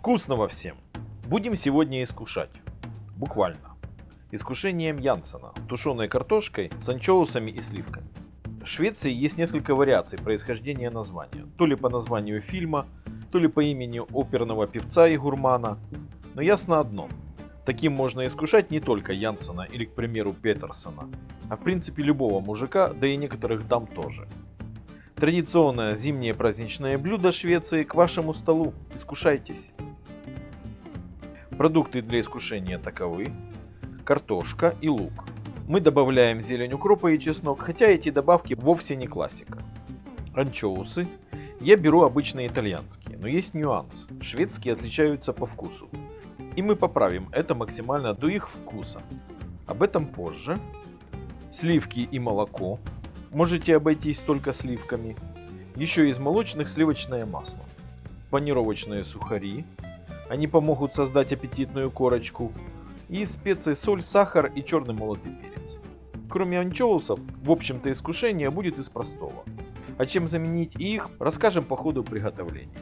Вкусного всем! Будем сегодня искушать. Буквально. Искушением Янсена, тушеной картошкой с анчоусами и сливками. В Швеции есть несколько вариаций происхождения названия. То ли по названию фильма, то ли по имени оперного певца и гурмана. Но ясно одно. Таким можно искушать не только Янсена или, к примеру, Петерсона, а в принципе любого мужика, да и некоторых дам тоже. Традиционное зимнее праздничное блюдо Швеции к вашему столу. Искушайтесь. Продукты для искушения таковы. Картошка и лук. Мы добавляем зелень укропа и чеснок, хотя эти добавки вовсе не классика. Анчоусы. Я беру обычные итальянские, но есть нюанс. Шведские отличаются по вкусу. И мы поправим это максимально до их вкуса. Об этом позже. Сливки и молоко. Можете обойтись только сливками. Еще из молочных сливочное масло. Панировочные сухари. Они помогут создать аппетитную корочку. И специи соль, сахар и черный молотый перец. Кроме анчоусов, в общем-то искушение будет из простого. А чем заменить их, расскажем по ходу приготовления.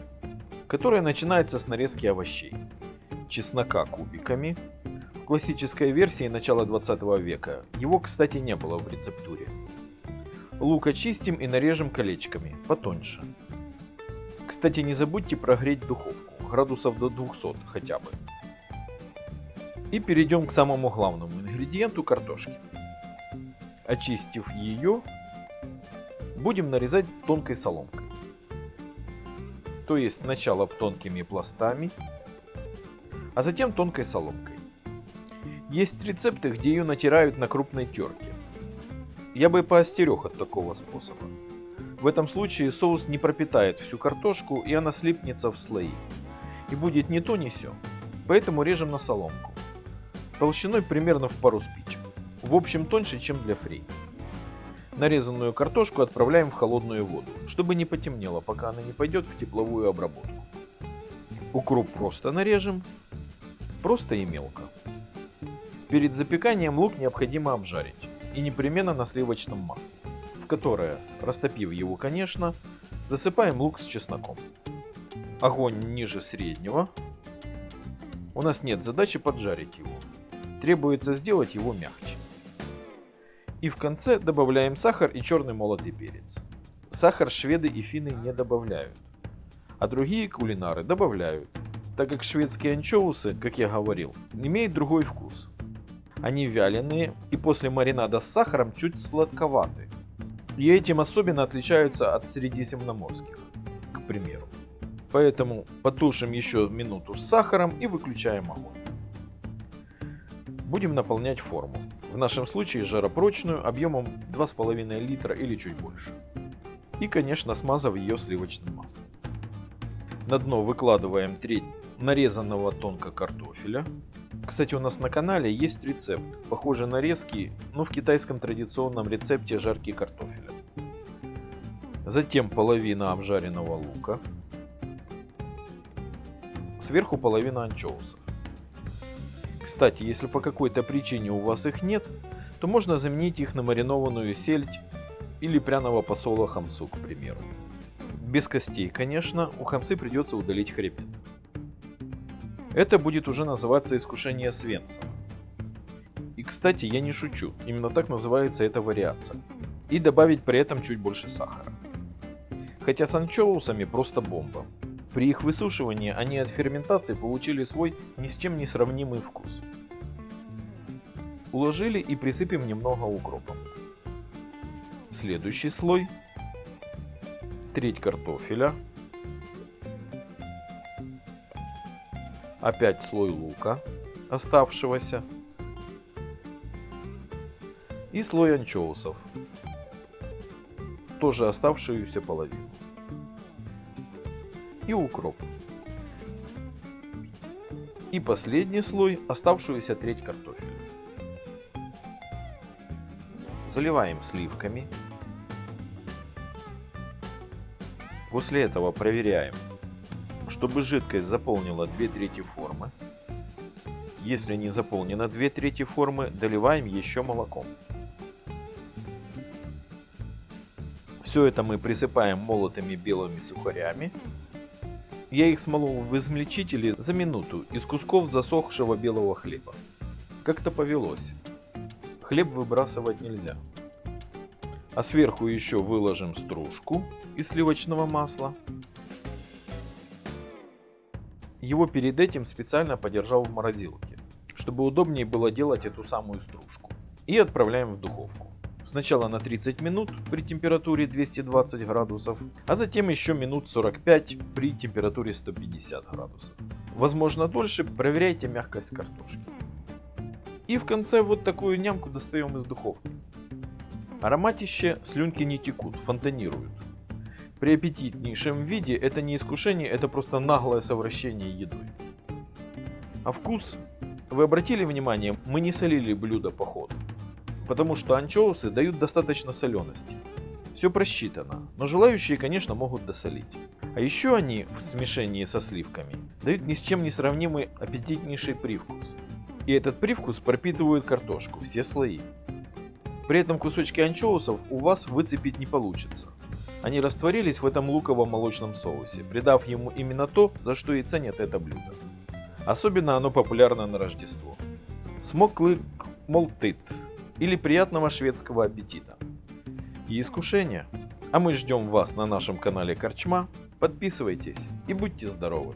Которое начинается с нарезки овощей. Чеснока кубиками. В классической версии начала 20 века. Его, кстати, не было в рецептуре. Лук очистим и нарежем колечками, потоньше. Кстати, не забудьте прогреть духовку, градусов до 200 хотя бы. И перейдем к самому главному ингредиенту картошки. Очистив ее, будем нарезать тонкой соломкой. То есть сначала тонкими пластами, а затем тонкой соломкой. Есть рецепты, где ее натирают на крупной терке. Я бы поостерег от такого способа. В этом случае соус не пропитает всю картошку и она слипнется в слои. И будет не то не сё. Поэтому режем на соломку. Толщиной примерно в пару спичек. В общем тоньше, чем для фри. Нарезанную картошку отправляем в холодную воду, чтобы не потемнело, пока она не пойдет в тепловую обработку. Укроп просто нарежем, просто и мелко. Перед запеканием лук необходимо обжарить и непременно на сливочном масле, в которое, растопив его, конечно, засыпаем лук с чесноком. Огонь ниже среднего. У нас нет задачи поджарить его. Требуется сделать его мягче. И в конце добавляем сахар и черный молотый перец. Сахар шведы и финны не добавляют, а другие кулинары добавляют, так как шведские анчоусы, как я говорил, имеют другой вкус – они вяленые и после маринада с сахаром чуть сладковаты. И этим особенно отличаются от средиземноморских, к примеру. Поэтому потушим еще минуту с сахаром и выключаем огонь. Будем наполнять форму. В нашем случае жаропрочную объемом 2,5 литра или чуть больше. И конечно смазав ее сливочным маслом. На дно выкладываем треть нарезанного тонко картофеля, кстати, у нас на канале есть рецепт, похожий на резкий, но в китайском традиционном рецепте жарки картофеля. Затем половина обжаренного лука. Сверху половина анчоусов. Кстати, если по какой-то причине у вас их нет, то можно заменить их на маринованную сельдь или пряного посола хамсу, к примеру. Без костей, конечно, у хамсы придется удалить хребет. Это будет уже называться искушение свенцем. И кстати, я не шучу, именно так называется эта вариация. И добавить при этом чуть больше сахара. Хотя с анчоусами просто бомба. При их высушивании они от ферментации получили свой ни с чем не сравнимый вкус. Уложили и присыпем немного укропом. Следующий слой. Треть картофеля, Опять слой лука, оставшегося. И слой анчоусов, тоже оставшуюся половину. И укроп. И последний слой, оставшуюся треть картофеля. Заливаем сливками. После этого проверяем, чтобы жидкость заполнила 2 трети формы. Если не заполнена 2 трети формы, доливаем еще молоком. Все это мы присыпаем молотыми белыми сухарями Я их смолол в измельчителе за минуту из кусков засохшего белого хлеба. Как-то повелось. Хлеб выбрасывать нельзя. А сверху еще выложим стружку из сливочного масла. Его перед этим специально подержал в морозилке, чтобы удобнее было делать эту самую стружку. И отправляем в духовку. Сначала на 30 минут при температуре 220 градусов, а затем еще минут 45 при температуре 150 градусов. Возможно дольше, проверяйте мягкость картошки. И в конце вот такую нямку достаем из духовки. Ароматище слюнки не текут, фонтанируют. При аппетитнейшем виде это не искушение, это просто наглое совращение едой. А вкус? Вы обратили внимание, мы не солили блюдо по ходу потому что анчоусы дают достаточно солености. Все просчитано, но желающие, конечно, могут досолить. А еще они в смешении со сливками дают ни с чем не сравнимый аппетитнейший привкус. И этот привкус пропитывает картошку, все слои. При этом кусочки анчоусов у вас выцепить не получится. Они растворились в этом луково-молочном соусе, придав ему именно то, за что и ценят это блюдо. Особенно оно популярно на Рождество. Смоклык молтит или приятного шведского аппетита. И искушения. А мы ждем вас на нашем канале Корчма. Подписывайтесь и будьте здоровы!